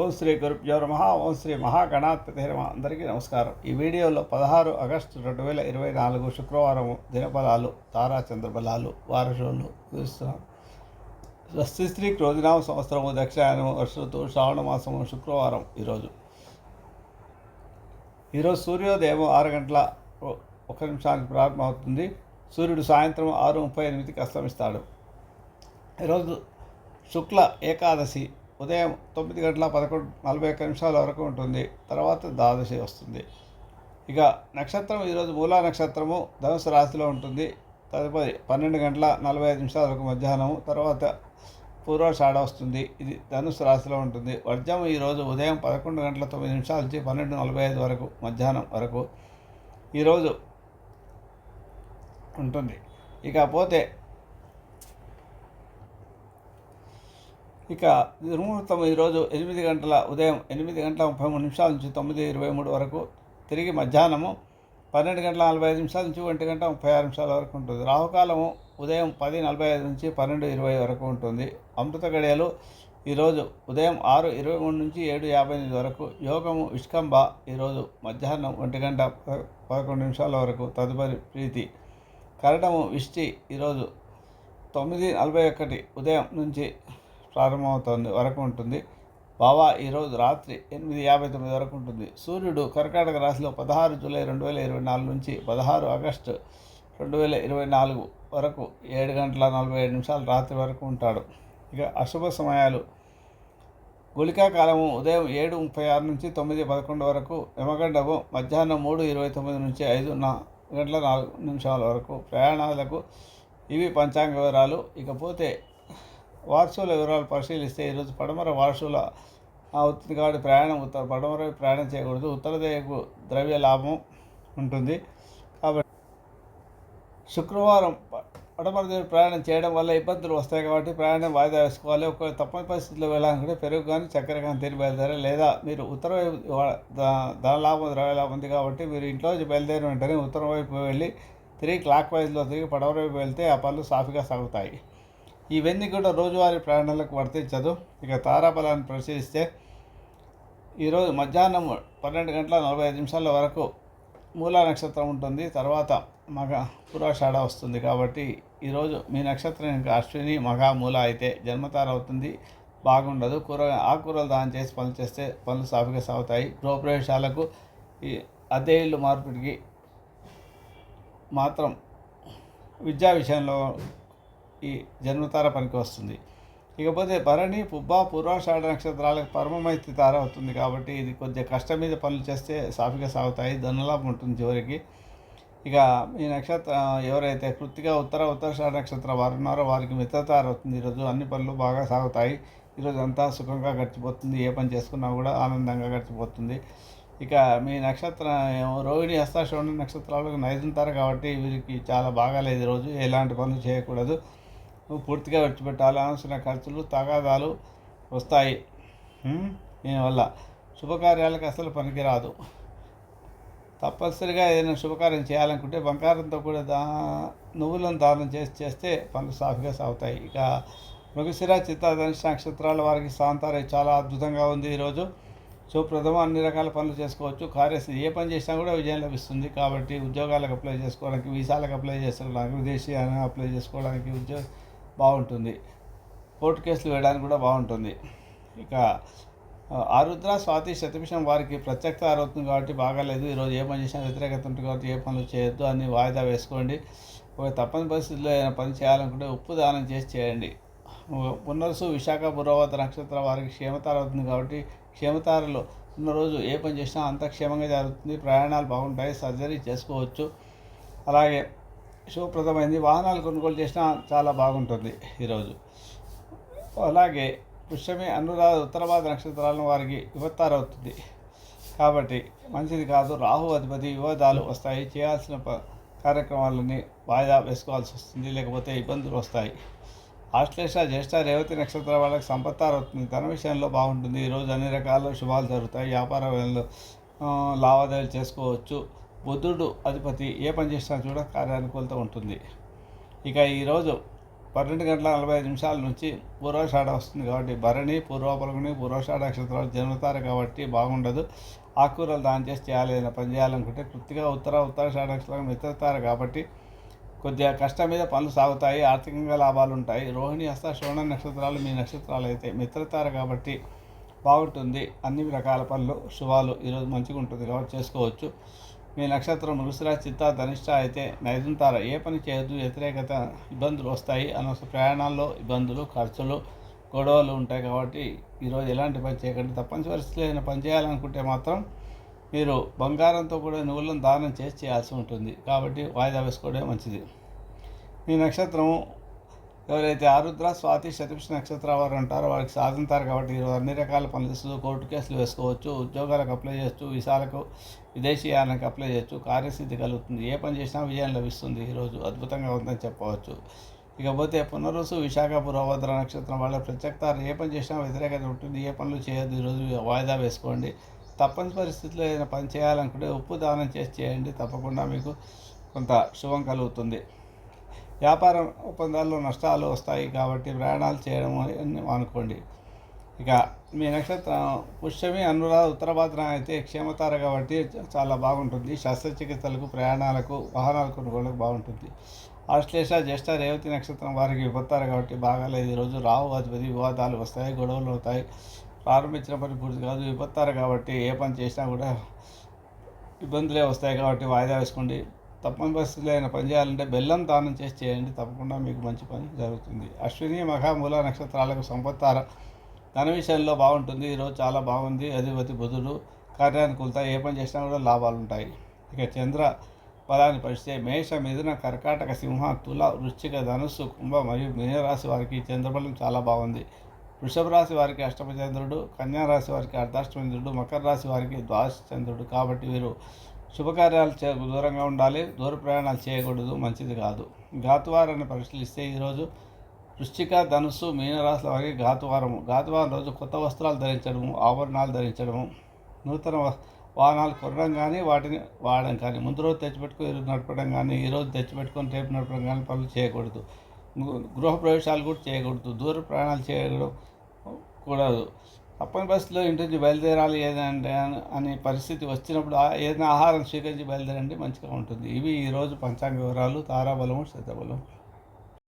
ఓం శ్రీ గురుభ్యో నమ ఓం శ్రీ మహాగణాధిపతి నమ. అందరికీ నమస్కారం. ఈ వీడియోలో పదహారు ఆగస్టు రెండు వేల ఇరవై నాలుగు శుక్రవారం దినఫలాలు తారా చంద్రబలాలు వారషోలు చూస్తున్నాం స్వస్తి స్త్రీ క్రోధినామ సంవత్సరము దక్షిణాయనము వర్షతు శ్రావణ మాసము శుక్రవారం ఈరోజు. ఈరోజు సూర్యోదయం ఆరు గంటల ఒక నిమిషానికి ప్రారంభమవుతుంది సూర్యుడు సాయంత్రం ఆరు ముప్పై ఎనిమిదికి అస్తమిస్తాడు. ఈరోజు శుక్ల ఏకాదశి ఉదయం తొమ్మిది గంటల పదకొండు నలభై ఒక్క నిమిషాల వరకు ఉంటుంది. తర్వాత ద్వాదశి వస్తుంది. ఇక నక్షత్రం ఈరోజు మూలా నక్షత్రము ధనుసు రాశిలో ఉంటుంది. తదుపరి పన్నెండు గంటల నలభై ఐదు నిమిషాల వరకు మధ్యాహ్నము తర్వాత పూర్వాషాఢ వస్తుంది. ఇది ధనుసు రాశిలో ఉంటుంది. వర్జం ఈరోజు ఉదయం పదకొండు గంటల తొమ్మిది నిమిషాల నుంచి పన్నెండు నలభై ఐదు వరకు మధ్యాహ్నం వరకు ఈరోజు ఉంటుంది. ఇకపోతే ఇక ముహూర్తం ఈరోజు ఎనిమిది గంటల ఉదయం ఎనిమిది గంటల ముప్పై మూడు నిమిషాల నుంచి తొమ్మిది ఇరవై మూడు వరకు తిరిగి మధ్యాహ్నము పన్నెండు గంటల నలభై ఐదు నిమిషాల నుంచి ఒంటి గంట ముప్పై ఆరు నిమిషాల వరకు ఉంటుంది. రాహుకాలము ఉదయం పది నలభై ఐదు నుంచి పన్నెండు ఇరవై వరకు ఉంటుంది. అమృత గడియలు ఈరోజు ఉదయం ఆరు ఇరవై మూడు నుంచి ఏడు యాభై ఎనిమిది వరకు యోగము విష్కంబ ఈరోజు మధ్యాహ్నం ఒంటి గంట పదకొండు నిమిషాల వరకు తదుపరి ప్రీతి. కరటము విష్టి ఈరోజు తొమ్మిది నలభై ఒకటి ఉదయం నుంచి ప్రారంభమవుతుంది వరకు ఉంటుంది. బావా ఈరోజు రాత్రి ఎనిమిది యాభై తొమ్మిది వరకు ఉంటుంది. సూర్యుడు కర్కాటక రాశిలో పదహారు జూలై రెండు వేల ఇరవై నాలుగు నుంచి పదహారు ఆగస్టు రెండు వేల ఇరవై నాలుగు వరకు ఏడు గంటల నలభై ఏడు నిమిషాలు రాత్రి వరకు ఉంటాడు. ఇక అశుభ సమయాలు. గుళికా కాలము ఉదయం ఏడు ముప్పై ఆరు నుంచి తొమ్మిది పదకొండు వరకు యమగండము మధ్యాహ్నం మూడు ఇరవై తొమ్మిది నుంచి ఐదు నా గంటల నాలుగు నిమిషాల వరకు ప్రయాణాలకు ఇవి పంచాంగ వివరాలు. ఇకపోతే వార్షుల వివరాలు పరిశీలిస్తే ఈరోజు పడమర వార్షుల అవుతుంది కాబట్టి ప్రయాణం ఉత్తర పడమర ప్రయాణం చేయకూడదు. ఉత్తరదేయకు ద్రవ్య లాభం ఉంటుంది. కాబట్టి శుక్రవారం పడమర దిశ ప్రయాణం చేయడం వల్ల ఇబ్బందులు వస్తాయి కాబట్టి ప్రయాణం వాయిదా వేసుకోవాలి. ఒక తప్పని పరిస్థితుల్లో వెళ్ళాలనుకుంటే పెరుగు కానీ చక్కెర కానీ తిరిగి బయలుదేరాలి. లేదా మీరు ఉత్తర వైపు ధన లాభం ద్రవ్య లాభం ఉంది కాబట్టి మీరు ఇంట్లో బయలుదేరి బయలుదేరిన వెంటనే ఉత్తరం వైపు వెళ్ళి తిరిగి క్లాక్ వైజ్లో తిరిగి పడమర వైపు వెళ్తే ఆ పనులు సాఫీగా సాగుతాయి. ఇవన్నీ కూడా రోజువారీ ప్రయాణాలకు వర్తించదు ఇక తారాబలాన్ని పరిశీలిస్తే ఈరోజు మధ్యాహ్నం పన్నెండు గంటల నలభై ఐదు నిమిషాల వరకు మూలా నక్షత్రం ఉంటుంది. తర్వాత మగ పురాషాఢ వస్తుంది కాబట్టి ఈరోజు మీ నక్షత్రం ఇంకా అశ్విని మగ మూల అయితే జన్మతార అవుతుంది. బాగుండదు. కూర ఆకుకూరలు దానం చేసి పనులు చేస్తే పనులు సాఫీగా సాగుతాయి. గృహప్రవేశాలకు ఈ అద్దె ఇల్లు మార్పిడికి మాత్రం విద్యా విషయంలో ఈ జన్మతార పనికి వస్తుంది. ఇకపోతే భరణి పుబ్బ పూర్వాషాఢ నక్షత్రాలకు పరమమైతి తార అవుతుంది కాబట్టి ఇది కొద్దిగా కష్టం మీద పనులు చేస్తే సాఫీగా సాగుతాయి ధనలాభం ఉంటుంది చివరికి. ఇక ఈ నక్షత్ర ఎవరైతే కృతిగా ఉత్తర ఉత్తరాషాఢ నక్షత్రం వారు ఉన్నారో వారికి మిత్రతార అవుతుంది. ఈరోజు అన్ని పనులు బాగా సాగుతాయి. ఈరోజు అంతా సుఖంగా గడిచిపోతుంది. ఏ పని చేసుకున్నా కూడా ఆనందంగా గడిచిపోతుంది. ఇక మీ నక్షత్రం రోహిణి హస్త నక్షత్రాలకు నైదుంటారు కాబట్టి వీరికి చాలా బాగాలేదు ఈరోజు ఎలాంటి పనులు చేయకూడదు. పూర్తిగా విడిచిపెట్టాలి. అనవసర ఖర్చులు తగాదాలు వస్తాయి. దీనివల్ల శుభకార్యాలకు అసలు పనికిరాదు. తప్పనిసరిగా ఏదైనా శుభకార్యం చేయాలనుకుంటే బంగారంతో కూడా దా నువ్వులను దానం చేసి చేస్తే పనులు సాఫీగా సాగుతాయి. ఇక మృగశిర చిత్తాధనుష నక్షత్రాల వారికి సాంతారం చాలా అద్భుతంగా ఉంది ఈరోజు. శుభప్రదం అన్ని రకాల పనులు చేసుకోవచ్చు. కార్యస్థితి ఏ పని చేసినా కూడా విజయం లభిస్తుంది. కాబట్టి ఉద్యోగాలకు అప్లై చేసుకోవడానికి వీసాలకు అప్లై చేసుకోవడానికి విదేశీ అప్లై చేసుకోవడానికి ఉద్యోగ బాగుంటుంది. కోర్టు కేసులు వేయడానికి కూడా బాగుంటుంది. ఇక ఆరుద్ర స్వాతి శతభిషం వారికి ప్రత్యక్ష అవుతుంది కాబట్టి బాగాలేదు. ఈరోజు ఏ పని చేసినా వ్యతిరేకత ఉంటుంది కాబట్టి ఏ పనులు చేయొద్దు అని వాయిదా వేసుకోండి. ఒక తప్పని పరిస్థితుల్లో ఏదైనా పని చేయాలనుకుంటే ఉప్పు దానం చేసి చేయండి. పునరుసు విశాఖ బుర్రవత నక్షత్ర వారికి క్షేమతార అవుతుంది కాబట్టి క్షేమతారలో ఉన్న రోజు ఏ పని చేసినా అంత క్షేమంగా జరుగుతుంది. ప్రయాణాలు బాగుంటాయి. సర్జరీ చేసుకోవచ్చు. అలాగే శుభప్రదమైంది వాహనాలు కొనుగోలు చేసినా చాలా బాగుంటుంది ఈరోజు. అలాగే పుష్యమి అనురాధ ఉత్తరవాద నక్షత్రాలను వారికి విపత్తారు అవుతుంది కాబట్టి మంచిది కాదు. రాహు అధిపతి వివాదాలు వస్తాయి. చేయాల్సిన ప కార్యక్రమాలన్నీ వాయిదా వేసుకోవాల్సి వస్తుంది. లేకపోతే ఇబ్బందులు వస్తాయి. ఆశ్లేష జ్యేష్ఠ రేవతి నక్షత్రం వాళ్ళకి సంపత్తారవుతుంది. ధన విషయంలో బాగుంటుంది. ఈరోజు అన్ని రకాల శుభాలు జరుగుతాయి. వ్యాపార లావాదేవీలు చేసుకోవచ్చు. బుద్ధుడు అధిపతి ఏ పని చేసినా చూడ కార్యానుకూలత ఉంటుంది. ఇక ఈరోజు పన్నెండు గంటల నలభై ఐదు నిమిషాల నుంచి పూర్వాషాఢ వస్తుంది కాబట్టి భరణి పూర్వపలకుని పూర్వాషాఢ నక్షత్రాలు జన్మతారు కాబట్టి బాగుండదు. ఆకుకూరలు దాని చేసి చేయాలి ఏదైనా పని చేయాలనుకుంటే కృతిగా ఉత్తర ఉత్తరాషాఢ నక్షత్రం మిత్రతారు కాబట్టి కొద్దిగా కష్టం మీద పనులు సాగుతాయి ఆర్థికంగా లాభాలు ఉంటాయి. రోహిణి హస్త శ్రవణ నక్షత్రాలు మీ నక్షత్రాలు అయితే మిత్రతారు కాబట్టి బాగుంటుంది. అన్ని రకాల పనులు శుభాలు ఈరోజు మంచిగా ఉంటుంది కాబట్టి చేసుకోవచ్చు. మీ నక్షత్రం మృగశిర చిత్త ధనిష్ట అయితే నైదుంతార ఏ పని చేయొద్దు వ్యతిరేకత ఇబ్బందులు వస్తాయి అనవసర ప్రయాణాల్లో ఇబ్బందులు ఖర్చులు గొడవలు ఉంటాయి కాబట్టి ఈరోజు ఎలాంటి పని చేయకండి. తప్పనిసరి పరిస్థితులు ఏదైనా పని చేయాలనుకుంటే మాత్రం మీరు బంగారంతో కూడా నువ్వులను దానం చేసి చేయాల్సి ఉంటుంది. కాబట్టి వాయిదా వేసుకోవడమే మంచిది. మీ నక్షత్రము ఎవరైతే ఆరుద్ర స్వాతి శతభిష నక్షత్ర వారు అంటారో వారికి సాధించారు కాబట్టి ఈరోజు అన్ని రకాల పనులు చేస్తూ కోర్టు కేసులు వేసుకోవచ్చు ఉద్యోగాలకు అప్లై చేయొచ్చు విసాలకు విదేశీయాలకు అప్లై చేయొచ్చు కార్యసిద్ధి కలుగుతుంది. ఏ పని చేసినా విజయం లభిస్తుంది. ఈరోజు అద్భుతంగా ఉందని చెప్పవచ్చు. ఇకపోతే పునరుసు విశాఖ పురోభద్ర నక్షత్రం వాళ్ళ ప్రత్యేకత ఏ పని చేసినా వ్యతిరేకత ఉంటుంది. ఏ పనులు చేయొద్దు ఈరోజు వాయిదా వేసుకోండి. తప్పని పరిస్థితిలో ఏదైనా పని చేయాలనుకుంటే ఉప్పు దానం చేసి చేయండి. తప్పకుండా మీకు కొంత శుభం కలుగుతుంది. వ్యాపారం ఒప్పందాల్లో నష్టాలు వస్తాయి కాబట్టి ప్రయాణాలు చేయడం అని అనుకోండి. ఇక మీ నక్షత్రం పుష్యమి అనురాధ ఉత్తరభాద్ర అయితే క్షేమతార కాబట్టి చాలా బాగుంటుంది. శస్త్రచికిత్సలకు ప్రయాణాలకు వాహనాల కొనుగోలకు బాగుంటుంది. ఆశ్లేష జ్యేష్ఠ రేవతి నక్షత్రం వారికి విపత్తారు కాబట్టి బాగాలేదు ఈరోజు రావు అధిపతి వివాదాలు వస్తాయి గొడవలు అవుతాయి. ప్రారంభించిన పని పూర్తి కాదు. విపత్తారు కాబట్టి ఏ పని చేసినా కూడా ఇబ్బందులే వస్తాయి కాబట్టి వాయిదా వేసుకోండి. తప్పని పని చేయాలంటే బెల్లం దానం చేసి చేయండి తప్పకుండా మీకు మంచి పని జరుగుతుంది. అశ్విని మహామూల నక్షత్రాలకు సంపత్తార. ధన విషయంలో బాగుంటుంది. ఈరోజు చాలా బాగుంది. అధిపతి బుధుడు. కార్యానుకూలత ఏ పని చేసినా కూడా లాభాలు ఉంటాయి. ఇక చంద్ర ఫలాన్ని పరిస్తే మేష మిథున కర్కాటక సింహ తుల వృశ్చిక ధనుస్సు కుంభ మరియు మీనరాశి వారికి చంద్రబలం చాలా బాగుంది. వృషభ రాశి వారికి అష్టమ చంద్రుడు. కన్యా రాశి వారికి అర్ధాష్టమ చంద్రుడు. మకర రాశి వారికి ద్వాదశ చంద్రుడు. కాబట్టి వీరు శుభకార్యాలు చే దూరంగా ఉండాలి. దూర ప్రయాణాలు చేయకూడదు. మంచిది కాదు. ఘాతువారాన్ని పరిశీలిస్తే ఈరోజు వృశ్చిక ధనుస్సు మీనరాశుల వారికి ఘాతువారము. ఘాతువారం రోజు కొత్త వస్త్రాలు ధరించడము ఆభరణాలు ధరించడము నూతన వాహనాలు కొనడం కానీ వాటిని వాడడం కానీ ముందు రోజు తెచ్చిపెట్టుకుని ఈరోజు నడపడం కానీ ఈరోజు తెచ్చిపెట్టుకొని రేపు నడపడం కానీ పనులు చేయకూడదు. గృహ ప్రవేశాలు కూడా చేయకూడదు. దూర ప్రయాణాలు చేయడం కూడదు అప్పని పరిస్థితిలో ఇంటి నుంచి బయలుదేరాలి ఏదంటే అనే పరిస్థితి వచ్చినప్పుడు ఏదైనా ఆహారం స్వీకరించి బయలుదేరండి మంచిగా ఉంటుంది. ఇవి ఈరోజు పంచాంగ వివరాలు తారాబలము శ్రద్ధబలం